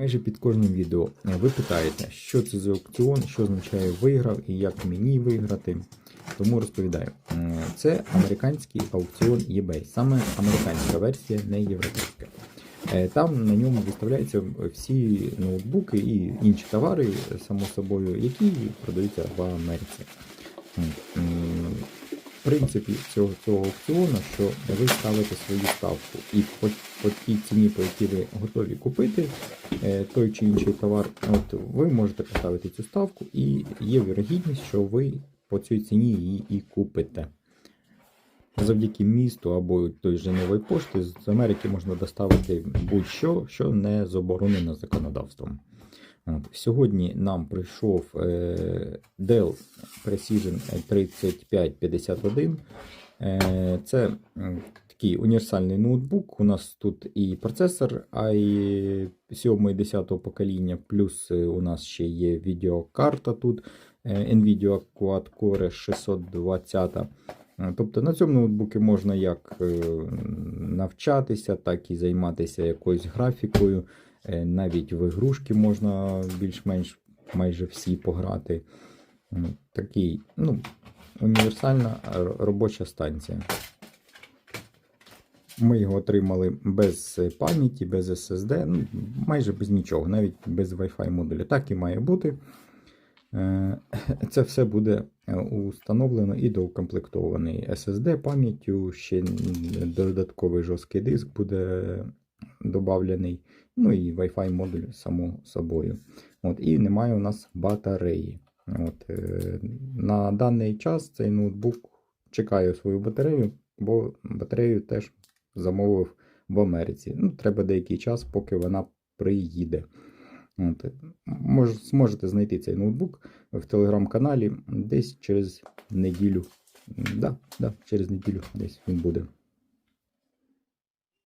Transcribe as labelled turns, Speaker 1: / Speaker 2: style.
Speaker 1: Майже під кожним відео е, ви питаєте, що це за аукціон, що означає виграв і як мені виграти. Тому розповідаю. Е, Це американський аукціон eBay, саме американська версія, не європейська. Е, Там на ньому виставляються всі ноутбуки і інші товари, само собою, які продаються в Америці. М, м, Принцип цього, цього аукціону, що ви ставите свою ставку, і по, по тій ціні, по якій ви готові купити е, той чи інший товар, от ви можете поставити цю ставку, і є вірогідність, що ви по цій ціні її і купите. Завдяки місту або той же нової пошти з Америки можна доставити будь-що, що не заборонено законодавством. От. Сьогодні нам прийшов е, Dell Precision 3551. Е, це такий універсальний ноутбук. У нас тут і процесор i 7 10 покоління, плюс е, у нас ще є відеокарта тут е, Nvidia Quad-Core 620. Е, Тобто на цьому ноутбуці можна як навчатися, так і займатися якоюсь графікою. Навіть в ігрушки можна більш-менш майже всі пограти. М, Такий, ну, універсальна робоча станція. Ми його отримали без пам'яті, без SSD, ну, майже без нічого, навіть без Wi-Fi модуля. Так і має бути. Е, Це все буде е, установлено і доукомплектований SSD пам'яттю, ще додатковий жорсткий диск буде додавлений, ну і Wi-Fi модуль само собою. От, і немає у нас батареї. От, е, на даний час цей ноутбук чекає свою батарею, бо батарею теж замовив в Америці. Ну, треба деякий час, поки вона приїде. От. Мож, зможете знайти цей ноутбук в телеграм-каналі десь через неділю. Да, да, через неділю десь він буде.